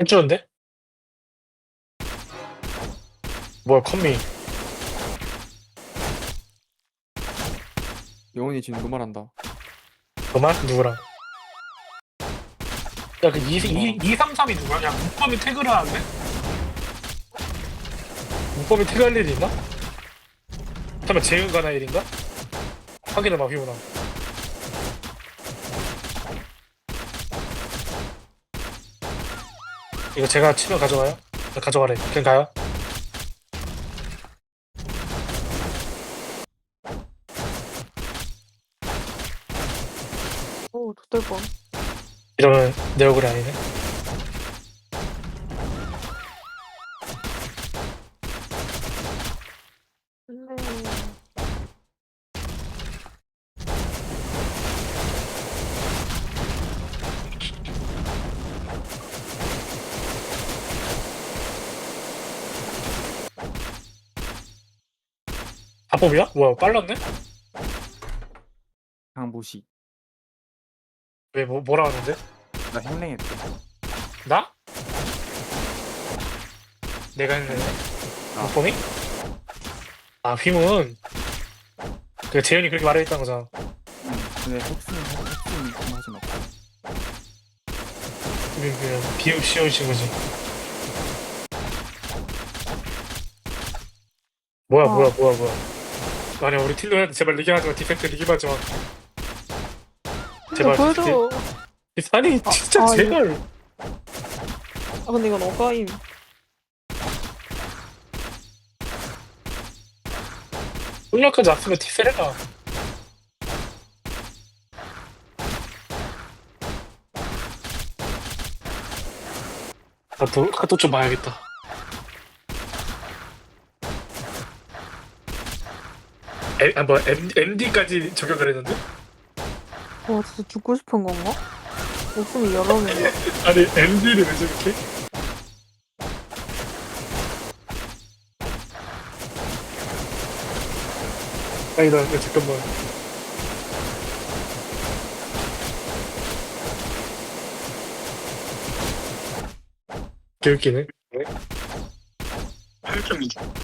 해주는데? 뭐야 컴미 영훈이 지금 그 말한다. 그만? 누구랑? 야그 2, 2, 233이 누구야? 야 문법이 태그를 하는데? 문법이 태그할 일이 있나? 설마 재은가 나 일인가? 확인해봐 휘우나 이거 제가 치면 가져가요? 네, 가져가래 그냥 가요? 오, 좋될 뻔. 이러면 내 얼굴이 아니네 근데 합법이야? 뭐야 빨랐네? 강보시. 왜 뭐, 뭐라 하는데? 나 행랭했대. 나? 내가 했는데 아. 문법이? 아 휘문 그 재현이 그렇게 말했다는 거잖아 응. 근데 혹시는 혹시는 좀 하지 마. 그냥 그냥 비읍 시옷인 거지 뭐야 어. 뭐야 뭐야 뭐야 아니야 우리 틸로한테 제발 리기하지 마 디펜트 리기하지 마 제발, 보여줘. 아니 아, 진짜 아, 제발 아 근데 이건 어가임. 홀락하지 않으면 티세레가 나도 카톡 좀 봐야겠다 에, 아, 뭐 M, MD까지 적용을 했는데? 와 진짜 죽고 싶은 건가? 목숨이 여러 명. 아니 MD를 왜 저렇게? 아니다 야, 잠깐만 개웃기네 8.2